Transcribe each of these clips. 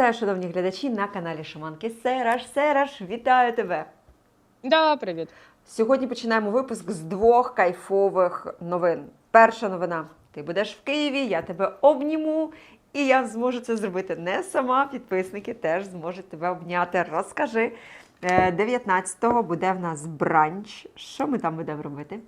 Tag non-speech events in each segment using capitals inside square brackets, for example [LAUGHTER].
Вітаю, шановні глядачі на каналі Шаманки Сераш. Сераш, вітаю тебе! Да, привіт. Сьогодні починаємо випуск з двох кайфових новин. Перша новина: ти будеш в Києві, я тебе обніму, і я зможу це зробити не сама. Підписники теж зможуть тебе обняти. Розкажи. Е, 19-го буде в нас бранч. Що ми там будемо робити?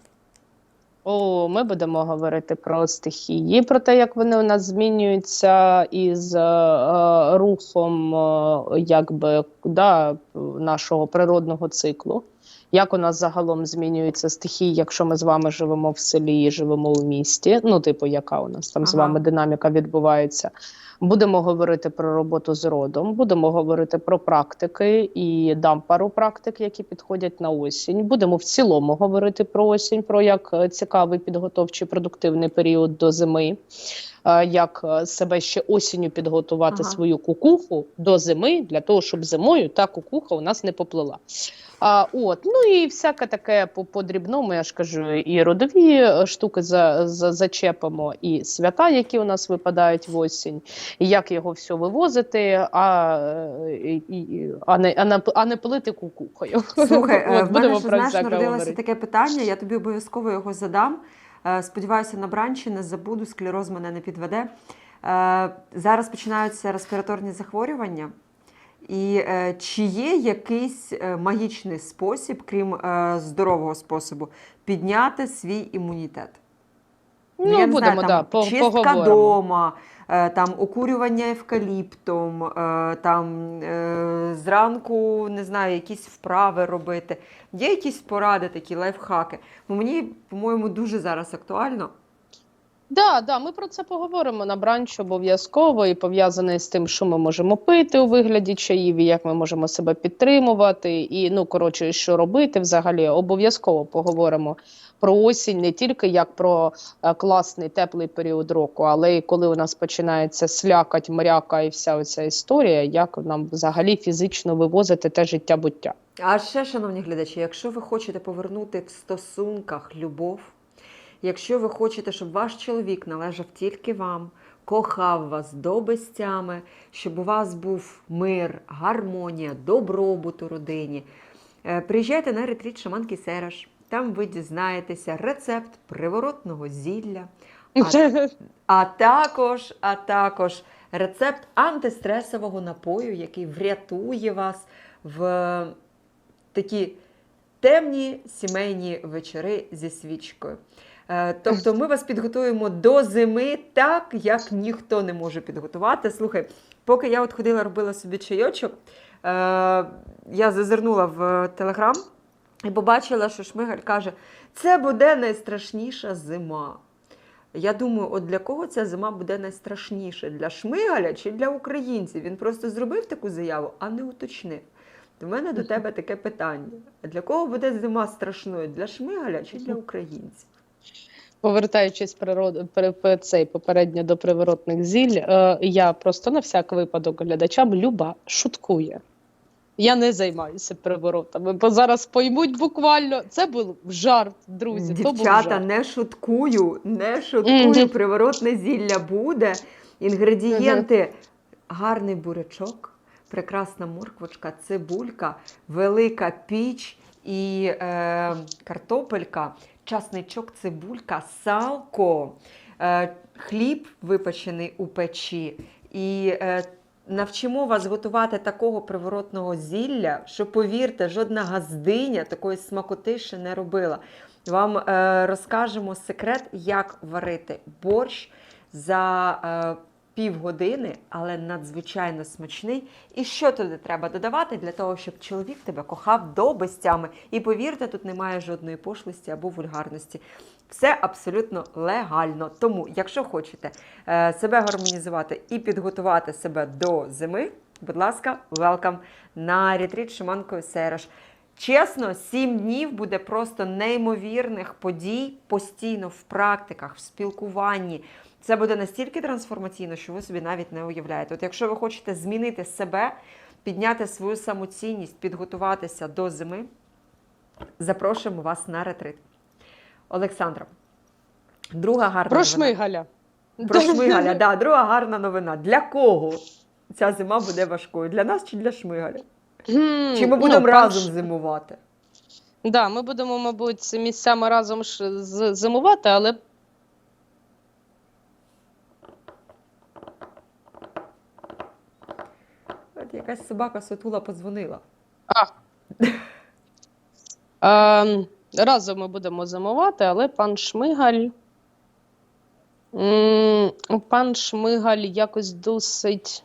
О, ми будемо говорити про стихії, про те, як вони у нас змінюються із е, е, рухом е, якби, да, нашого природного циклу. Як у нас загалом змінюються стихії, якщо ми з вами живемо в селі і живемо в місті? Ну, типу, яка у нас там з вами динаміка відбувається? Будемо говорити про роботу з родом, будемо говорити про практики і дам пару практик, які підходять на осінь. Будемо в цілому говорити про осінь, про як е, цікавий підготовчий продуктивний період до зими, е, як е, себе ще осінню підготувати Ага. свою кукуху до зими, для того, щоб зимою та кукуха у нас не поплила. А, от, ну і всяке таке по, по дрібному, я ж кажу, і родові е, штуки за, за, зачепимо, і свята, які у нас випадають в осінь, і як його все вивозити, а, е, і, а, не, а, не, а не пилити кукухою. Слухай, [LAUGHS] е, От, в мене ж знаєш, народилося говорити. таке питання, я тобі обов'язково його задам. Сподіваюся, на бранчі не забуду, склероз мене не підведе. Зараз починаються респіраторні захворювання. І е, чи є якийсь е, магічний спосіб, крім е, здорового способу, підняти свій імунітет? Ну, я не будемо, знаю, там, да, по- чистка поговоримо. дома, е, там окурювання евкаліптом, е, там е, зранку не знаю, якісь вправи робити. Є якісь поради, такі лайфхаки. Ну, мені, по-моєму, дуже зараз актуально. Да, да, ми про це поговоримо на бранч обов'язково і пов'язане з тим, що ми можемо пити у вигляді чаїв, і як ми можемо себе підтримувати, і ну коротше, що робити взагалі. Обов'язково поговоримо про осінь не тільки як про е, класний теплий період року, але і коли у нас починається слякать, мряка і вся оця історія, як нам взагалі фізично вивозити те життя буття. А ще, шановні глядачі, якщо ви хочете повернути в стосунках любов, якщо ви хочете, щоб ваш чоловік належав тільки вам, кохав вас до безтями, щоб у вас був мир, гармонія, добробут у родині, е, приїжджайте на ретріт шаманки Сераш. Там ви дізнаєтеся рецепт приворотного зілля, а [LAUGHS] а також, а також рецепт антистресового напою, який врятує вас в такі темні сімейні вечори зі свічкою. Е, Тобто ми вас підготуємо до зими так, як ніхто не може підготувати. Слухай, поки я от ходила, робила собі чайочок, е, я зазирнула в Телеграм і побачила, що Шмигаль каже: це буде найстрашніша зима. Я думаю, от для кого ця зима буде найстрашніше? Для Шмигаля чи для українців? Він просто зробив таку заяву, а не уточнив. У мене до тебе таке питання: для кого буде зима страшною? Для Шмигаля чи для українців? Повертаючись природ... цей, попередньо до приворотних зіль, е, я просто на всяк випадок глядачам Люба шуткує. Я не займаюся приворотами, бо зараз поймуть буквально. Це був жарт, друзі. то був Дівчата, жарт. не шуткую, не шуткую. Мгм. Приворотне зілля буде. Інгредієнти: гарний бурячок, прекрасна морквочка, цибулька, велика піч і е, картопелька, часничок, цибулька, салко, е, хліб випечений у печі. І е, навчимо вас готувати такого приворотного зілля, що, повірте, жодна газдиня такої смакоти ще не робила. Вам е, розкажемо секрет, як варити борщ за півгодини, але надзвичайно смачний. І що туди треба додавати для того, щоб чоловік тебе кохав до безтями. І повірте, тут немає жодної пошлості або вульгарності. Все абсолютно легально. Тому, якщо хочете е, себе гармонізувати і підготувати себе до зими, будь ласка, welcome на ретріт Шиманкою Сереш. Чесно, сім днів буде просто неймовірних подій постійно в практиках, в спілкуванні. Це буде настільки трансформаційно, що ви собі навіть не уявляєте. От якщо ви хочете змінити себе, підняти свою самоцінність, підготуватися до зими, запрошуємо вас на ретрит. Олександра, друга гарна Про новина. Шмигаля. Про [LAUGHS] Шмигаля, да, друга гарна новина. Для кого ця зима буде важкою? Для нас чи для Шмигаля? Чи ми ну, будемо пан разом Ш- зимувати? Да, ми будемо, мабуть, місцями разом зимувати, але От якась собака сотула подзвонила. [LAUGHS] Е, разом ми будемо зимувати, але пан Шмигаль. м, Пан Шмигаль якось досить.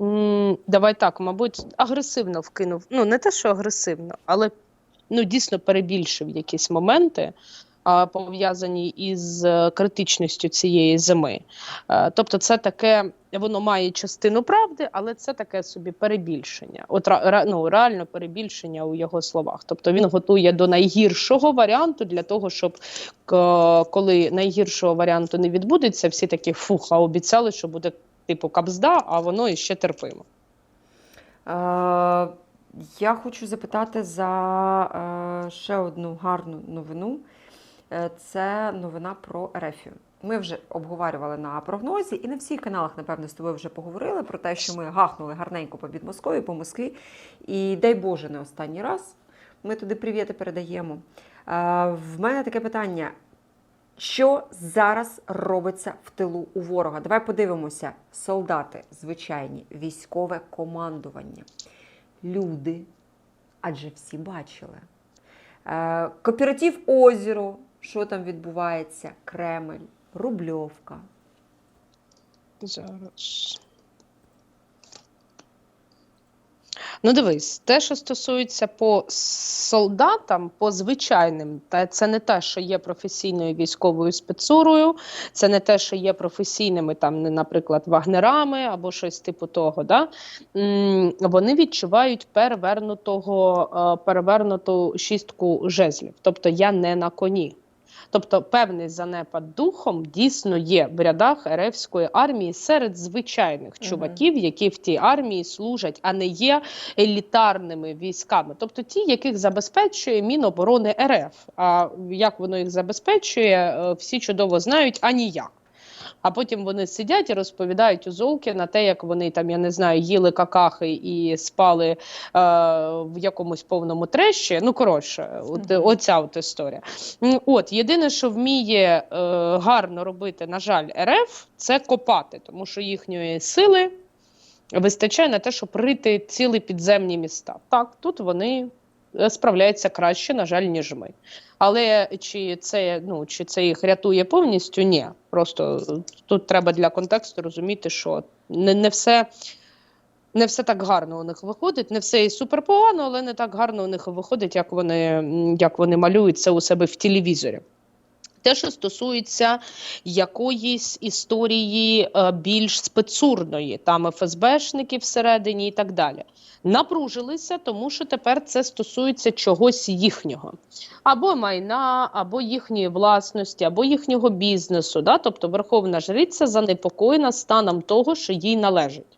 м, Давай так, мабуть, агресивно вкинув. Ну, не те, що агресивно, але ну, дійсно перебільшив якісь моменти, а, пов'язані із е, критичністю цієї зими. Е, Тобто, це таке, воно має частину правди, але це таке собі перебільшення. От ну, реально перебільшення у його словах. Тобто він готує до найгіршого варіанту для того, щоб коли найгіршого варіанту не відбудеться, всі такі фух, а обіцяли, що буде типу капзда, а воно іще терпимо. Е, я хочу запитати за ще одну гарну новину. Е, Це новина про Ерефію. Ми вже обговорювали на прогнозі, і на всіх каналах, напевно, з тобою вже поговорили про те, що ми гахнули гарненько по Москві, по Москві. І дай Боже, не останній раз. Ми туди привіти передаємо. Е, В мене таке питання: що зараз робиться в тилу у ворога? Давай подивимося: солдати, звичайні, військове командування, люди, адже всі бачили. Е, Кооператив Озеро, що там відбувається, Кремль, Рубльовка. Зараз. Ну, дивись, те, що стосується по солдатам, по звичайним, та це не те, що є професійною військовою спецурою, це не те, що є професійними, там, наприклад, вагнерами або щось типу того. Да? Вони відчувають перевернутого, е, перевернуту шістку жезлів. Тобто я не на коні. Тобто певний занепад духом дійсно є в рядах РФської армії серед звичайних чуваків, які в тій армії служать, а не є елітарними військами. Тобто ті, яких забезпечує Міноборони РФ. А як воно їх забезпечує, е, всі чудово знають, а ніяк. А потім вони сидять і розповідають у золки на те, як вони там, я не знаю, їли какахи і спали е, в якомусь повному трещі. Ну, коротше, от, оця от історія. От, єдине, що вміє е, гарно робити, на жаль, РФ, це копати, тому що їхньої сили вистачає на те, щоб рити цілі підземні міста. Так, тут вони е, справляються краще, на жаль, ніж ми. Але чи це, ну, чи це їх рятує повністю? Ні. Просто тут треба для контексту розуміти, що не, не все. Не все так гарно у них виходить, не все і супер погано, але не так гарно у них виходить, як вони, як вони малюють це у себе в телевізорі. Те, що стосується якоїсь історії е, більш спецурної, там ФСБшники всередині і так далі. Напружилися, тому що тепер це стосується чогось їхнього, або майна, або їхньої власності, або їхнього бізнесу. Да? Тобто Верховна Жриця занепокоєна станом того, що їй належить.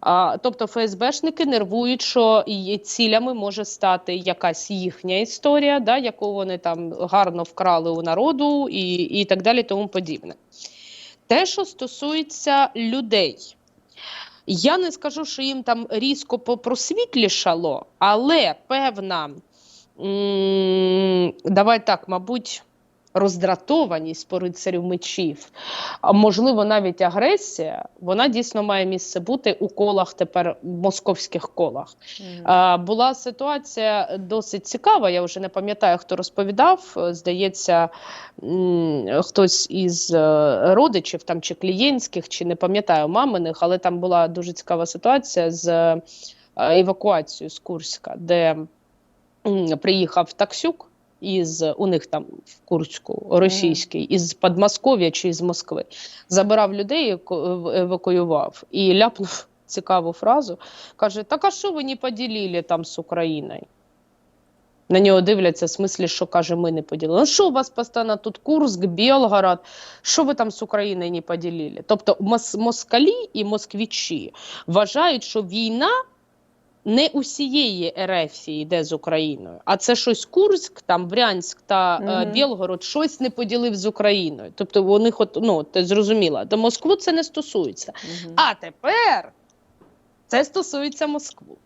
А, тобто ФСБшники нервують, що цілями може стати якась їхня історія, да, яку вони там гарно вкрали у народу, і, і так далі, тому подібне. Те, що стосується людей, я не скажу, що їм там різко попросвітлішало, але певна, м, давай так, мабуть, роздратованість по рицарю мечів, а можливо, навіть агресія, вона дійсно має місце бути у колах тепер в московських колах. А, була ситуація досить цікава. Я вже не пам'ятаю, хто розповідав. Здається, хтось із е, родичів там чи клієнтських, чи не пам'ятаю маминих, але там була дуже цікава ситуація з е, евакуацією з Курська, де приїхав таксюк. Із у них там в Курську російський, із Подмосков'я чи з Москви, забирав людей, еко- евакуював і ляпнув [LAUGHS] цікаву фразу. Каже: так а що ви не поділили там з Україною? На нього дивляться, в смислі, що каже, ми не поділили. Ну що у вас постійно тут Курск, Білгород, що ви там з Україною не поділили? Тобто мос- москалі і москвічі вважають, що війна не усієї Ерефії йде з Україною, а це щось Курськ, там Брянськ та Мгм. Білгород щось не поділив з Україною. Тобто вони хот, ну, ти зрозуміла, до Москву це не стосується. Мгм. А тепер Це стосується Москву.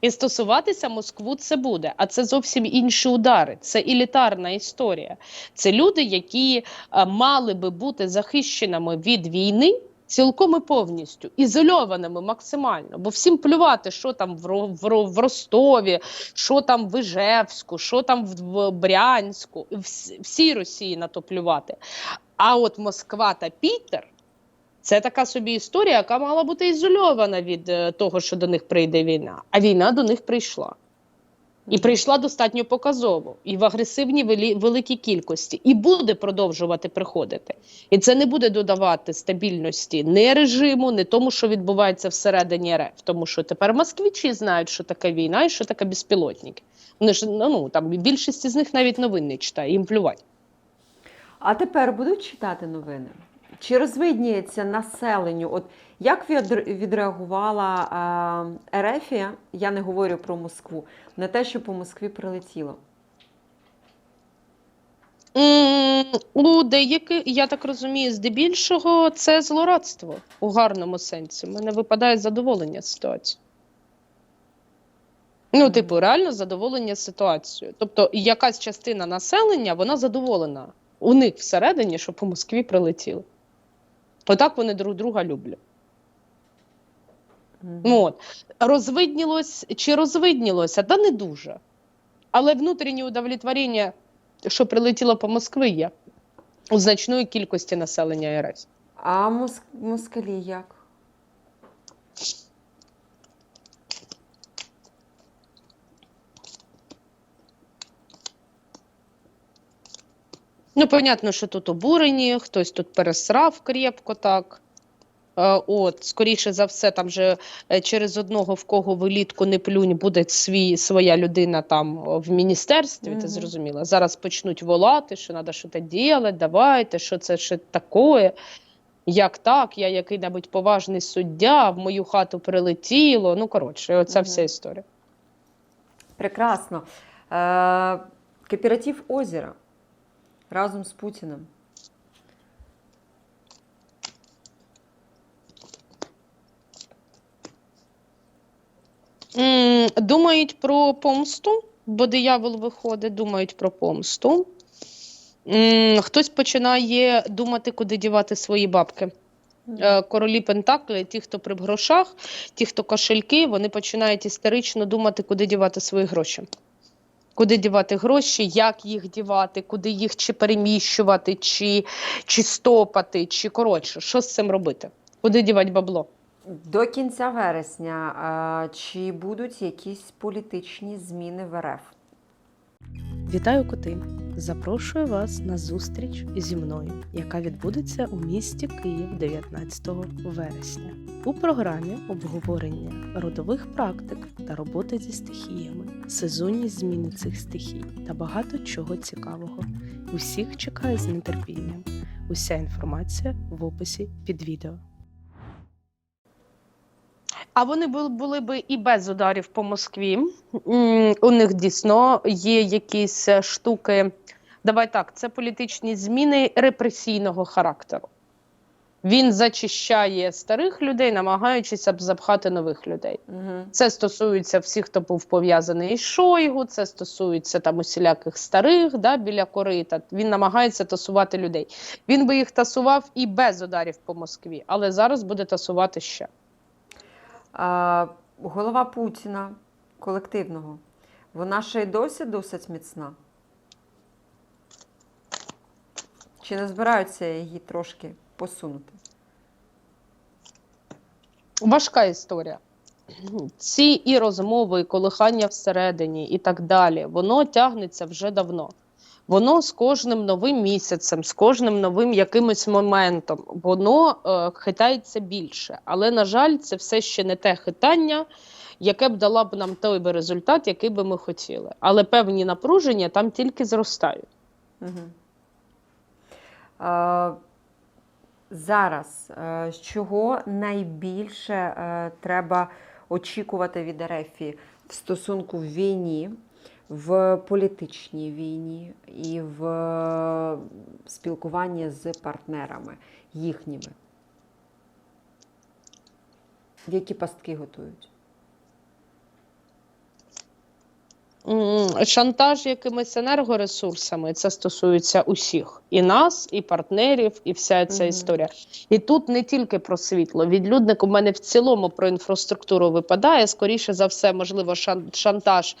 І стосуватися Москву це буде, а це зовсім інші удари. Це елітарна історія. Це люди, які е, мали би бути захищеними від війни цілком і повністю, ізольованими максимально. Бо всім плювати, що там в, Ростові, що там в Іжевську, що там в, Брянську. Вс- Всій Росії на то плювати. А от Москва та Пітер. Це така собі історія, яка мала бути ізольована від е, того, що до них прийде війна. А війна до них прийшла. І прийшла достатньо показово, і в агресивній великій кількості, і буде продовжувати приходити. І це не буде додавати стабільності не режиму, не тому, що відбувається всередині РФ. Тому що тепер москвичі знають, що таке війна і що таке безпілотники. Вони ж ну, ну там більшість з них навіть новин не читає, їм плювать. А тепер будуть читати новини? Чи розвидніється населенню? От як відреагувала Ерефія, я не говорю про Москву, на те, що по Москві прилетіло? У деяких, я так розумію, здебільшого це злорадство у гарному сенсі. У мене випадає задоволення ситуацією. Ну, типу, реально задоволення ситуацією. Тобто, якась частина населення вона задоволена у них всередині, що по Москві прилетіло. Отак вони друг друга люблять. Мгм. Ну, от. Розвиднілось чи розвиднілося? Та не дуже. Але внутрішнє удовлетворення, що прилетіло по Москві, є у значної кількості населення РФ. А моск... москалі як? Ну, понятно, що тут обурені, хтось тут пересрав крепко так. Е, От, скоріше за все, там же е, через одного, в кого вилітку не плюнь, буде свій, своя людина там в міністерстві, Мгм. ти зрозуміла. Зараз почнуть волати, що треба щось робити, давайте, що це ще таке. Як так, я який-небудь поважний суддя, в мою хату прилетіло. Ну, коротше, оця Мгм. вся історія. Прекрасно. Е, кооператив озера разом з Путіним. Думають про помсту, бо диявол виходить, думають про помсту. Хтось починає думати, куди дівати свої бабки. Е, Королі Пентакли, ті, хто при грошах, ті, хто кошельки, вони починають істерично думати, куди дівати свої гроші. Куди дівати гроші, як їх дівати, куди їх чи переміщувати, чи, чи стопати, чи коротше, що з цим робити? Куди дівати бабло? До кінця вересня чи будуть якісь політичні зміни в РФ? Вітаю коти! Запрошую вас на зустріч зі мною, яка відбудеться у місті Київ 19 вересня. У програмі обговорення родових практик та роботи зі стихіями, сезонні зміни цих стихій та багато чого цікавого. Усіх чекаю з нетерпінням. Уся інформація в описі під відео. А вони були, були би і без ударів по Москві. У них дійсно є якісь е, штуки. Давай так, це політичні зміни репресійного характеру. Він зачищає старих людей, намагаючись запхати нових людей. Угу. Це стосується всіх, хто був пов'язаний із Шойгу, це стосується там усіляких старих да, біля корита. Він намагається тасувати людей. Він би їх тасував і без ударів по Москві, але зараз буде тасувати ще. Голова Путіна колективного, вона ще й досі досить міцна. Чи не збираються її трошки посунути? Важка історія. Ці і розмови, і колихання всередині, і так далі, воно тягнеться вже давно. Воно з кожним новим місяцем, з кожним новим якимось моментом, воно е, хитається більше. Але, на жаль, це все ще не те хитання, яке б дало б нам той би результат, який би ми хотіли. Але певні напруження там тільки зростають. Угу. А, зараз е, чого найбільше е, треба очікувати від Ерефії в стосунку в війні, в політичній війні і в е, спілкуванні з партнерами їхніми? Які пастки готують? М, Шантаж якимись енергоресурсами це стосується усіх і нас, і партнерів, і вся ця історія. І тут не тільки про світло. Відлюдник у мене в цілому про інфраструктуру випадає. Скоріше за все, можливо, шантаж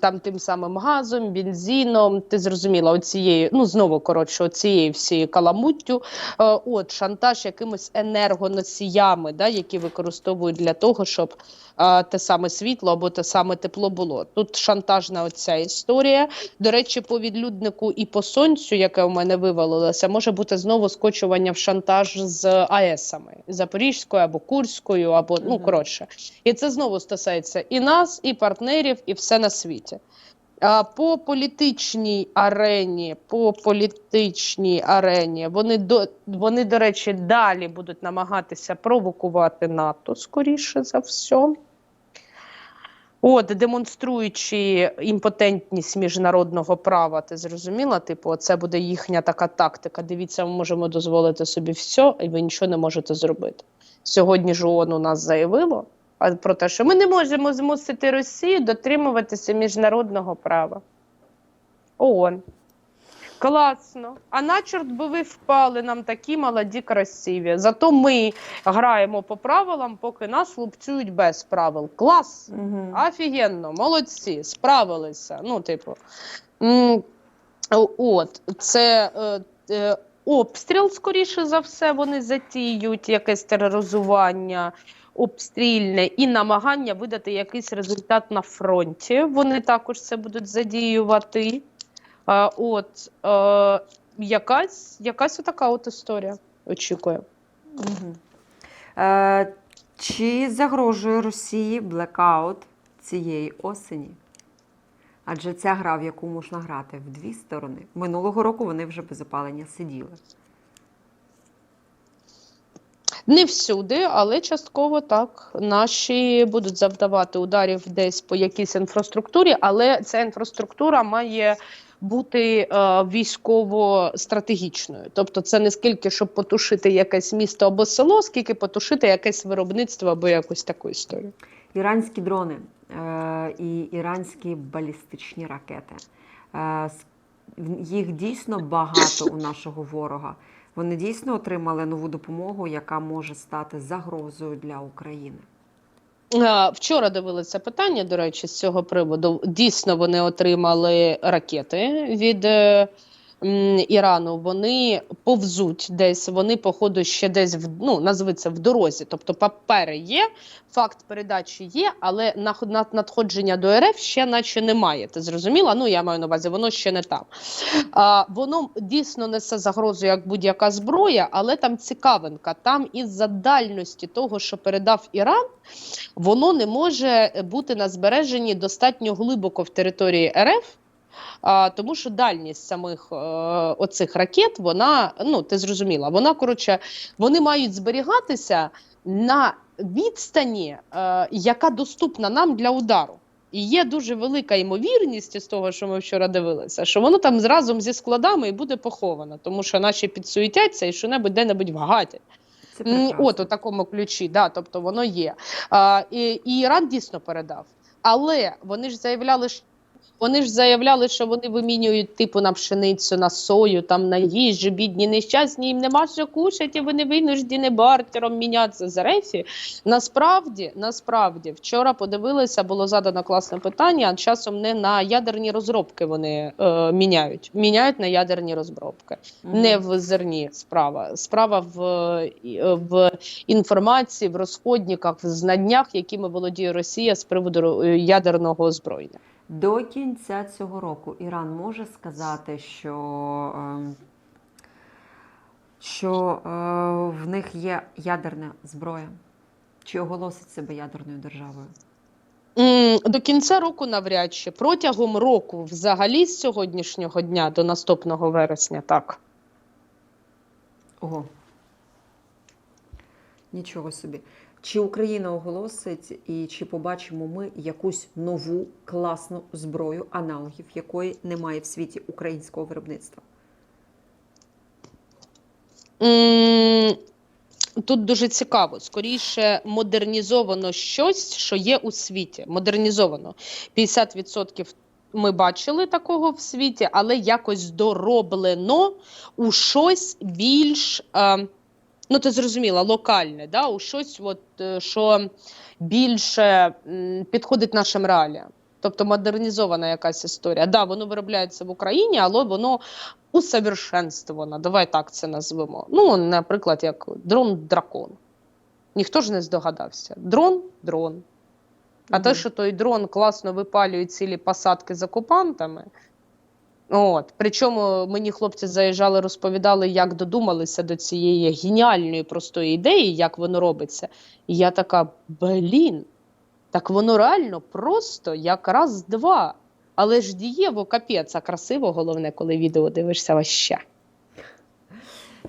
там тим самим газом, бензином. Ти зрозуміла, оцією, ну знову коротше, оцією всією каламуттю. Е, От шантаж якимись енергоносіями, да, які використовують для того, щоб а, те саме світло або те саме тепло було. Тут шантажна оця історія. До речі, по відлюднику і по сонцю, яке у мене вивалилося, може бути знову скочування в шантаж з АЕСами Запорізькою або Курською, або ну коротше. І це знову стосується і нас, і партнерів, і все на світі. А, По політичній арені, по політичній арені вони до вони, до речі, далі будуть намагатися провокувати НАТО, скоріше за все. От, демонструючи імпотентність міжнародного права, ти зрозуміла? Типу, це буде їхня така тактика. Дивіться, ми можемо дозволити собі все, і ви нічого не можете зробити. Сьогодні ж ООН у нас заявило про те, що ми не можемо змусити Росію дотримуватися міжнародного права. ООН. Класно. А на чорт би ви впали нам такі молоді, красиві. Зато ми граємо по правилам, поки нас лупцюють без правил. Клас! Угу. Офігенно, молодці, справилися. Ну, типу, от, це е, е, обстріл, скоріше за все, вони затіють, якесь тероризування. Обстрільне і намагання видати якийсь результат на фронті. Вони також це будуть задіювати. А, от е, якась, якась отака от історія очікує. Угу. Е, чи загрожує Росії блекаут цієї осені? Адже ця гра, в яку можна грати в дві сторони. Минулого року вони вже без опалення сиділи. Не всюди, але частково так. Наші будуть завдавати ударів десь по якійсь інфраструктурі, але ця інфраструктура має бути е, військово-стратегічною. Тобто, це не скільки щоб потушити якесь місто або село, скільки потушити якесь виробництво або якусь таку історію. Іранські дрони е, і іранські балістичні ракети. Е, їх дійсно багато у нашого ворога. Вони дійсно отримали нову допомогу, яка може стати загрозою для України. Е, Вчора дивилися питання, до речі, з цього приводу. Дійсно, вони отримали ракети від е, Ірану. Вони повзуть десь, вони, походу, ще десь в ну, назви в дорозі. Тобто папери є, факт передачі є, але надходження до РФ ще наче немає. Ти зрозуміла? Ну, я маю на увазі, воно ще не там. А, воно дійсно несе загрозу як будь-яка зброя, але там цікавинка. Там із-за дальності того, що передав Іран, воно не може бути на збереженні достатньо глибоко в території РФ. А, тому що дальність самих е, оцих ракет, вона, ну ти зрозуміла, вона коротше, вони мають зберігатися на відстані, е, яка доступна нам для удару. І є дуже велика ймовірність з того, що ми вчора дивилися, що воно там разом зі складами і буде поховано, тому що наші підсуетяться і що-небудь де-небудь вгатять. От у такому ключі, да, тобто воно є. А, і, і Іран дійсно передав. Але вони ж заявляли, що вони ж заявляли, що вони вимінюють типу на пшеницю, на сою, там на їжу, бідні, нещасні, їм нема що кушати, і вони винуждені бартером мінятися з рефі. Насправді, насправді, вчора подивилися, було задано класне питання. а Часом не на ядерні розробки вони е, міняють, міняють на ядерні розробки Мгм. не в зерні справа. Справа в, в інформації, в розходниках, в знаннях, якими володіє Росія з приводу е, ядерного озброєння. До кінця цього року Іран може сказати, що, ем, що е, в них є ядерна зброя, чи оголосить себе ядерною державою. До кінця року навряд чи протягом року, взагалі з сьогоднішнього дня до наступного вересня, так. Ого. Нічого собі. Чи Україна оголосить і чи побачимо ми якусь нову класну зброю, аналогів якої немає в світі українського виробництва? Тут дуже цікаво. Скоріше модернізовано щось, що є у світі. Модернізовано 50% ми бачили такого в світі, але якось дороблено у щось більш. Е, Ну, ти зрозуміла, локальне, да? у щось, от, е, що більше підходить нашим реаліям. Тобто модернізована якась історія. Да, воно виробляється в Україні, але воно усовершенствовано. Давай так це назвемо. Ну, наприклад, як дрон-дракон. Ніхто ж не здогадався. Дрон дрон. А те, що той дрон класно випалює цілі посадки з окупантами. От. Причому мені хлопці заїжджали, розповідали, як додумалися до цієї геніальної простої ідеї, як воно робиться. І я така: блін, так воно реально просто як раз-два. Але ж дієво капець, а красиво, головне, коли відео дивишся ваще.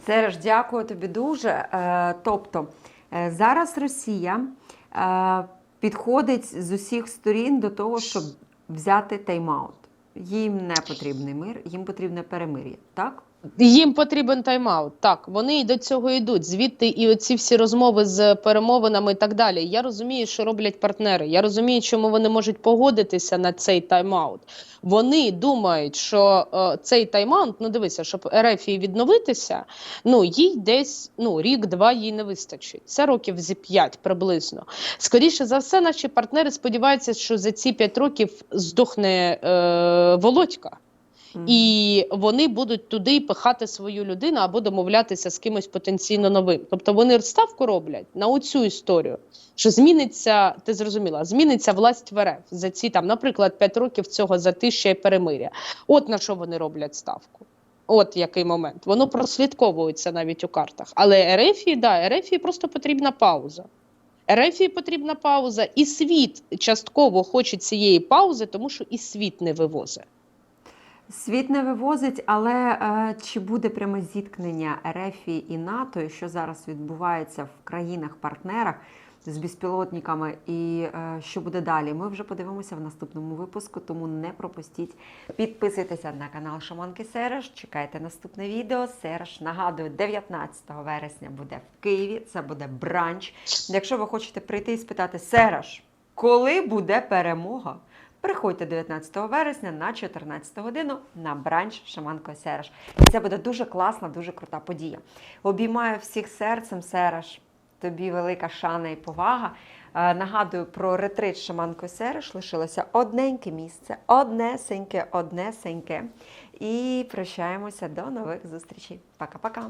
Сереж, дякую тобі дуже. Е, Тобто е, зараз Росія е, підходить з усіх сторін до того, щоб взяти тайм-аут. Їм не потрібний мир, їм потрібне перемир'я, так? Їм потрібен тайм-аут. Так, вони і до цього йдуть. Звідти і оці всі розмови з перемовинами і так далі. Я розумію, що роблять партнери. Я розумію, чому вони можуть погодитися на цей тайм-аут. Вони думають, що е, цей тайм-аут, ну дивися, щоб Ерефії відновитися, ну їй десь ну рік-два їй не вистачить. Це років зі п'ять приблизно. Скоріше за все, наші партнери сподіваються, що за ці п'ять років здохне е, Володька. І вони будуть туди пихати свою людину або домовлятися з кимось потенційно новим. Тобто вони ставку роблять на оцю історію, що зміниться, ти зрозуміла, зміниться власть в РФ за ці там, наприклад, 5 років цього затища і перемиря. От на що вони роблять ставку. От який момент. Воно прослідковується навіть у картах. Але Ерефії, да, Ерефії просто потрібна пауза. Ерефії потрібна пауза, і світ частково хоче цієї паузи, тому що і світ не вивозить. Світ не вивозить, але е, чи буде пряме зіткнення РФ і НАТО, і що зараз відбувається в країнах-партнерах з безпілотниками, і е, що буде далі? Ми вже подивимося в наступному випуску, тому не пропустіть. Підписуйтеся на канал Шаманки Сереж. Чекайте наступне відео. Сереж нагадую, 19 вересня буде в Києві. Це буде бранч. Якщо ви хочете прийти і спитати Сереж, коли буде перемога? Приходьте 19 вересня на 14 годину на бранч Шаманко Сереж. І це буде дуже класна, дуже крута подія. Обіймаю всіх серцем, Сереж. Тобі велика шана і повага. Е, Нагадую про ретрит Шаманко Сереж. Лишилося одненьке місце, однесеньке, однесеньке. І прощаємося до нових зустрічей. Пока-пока.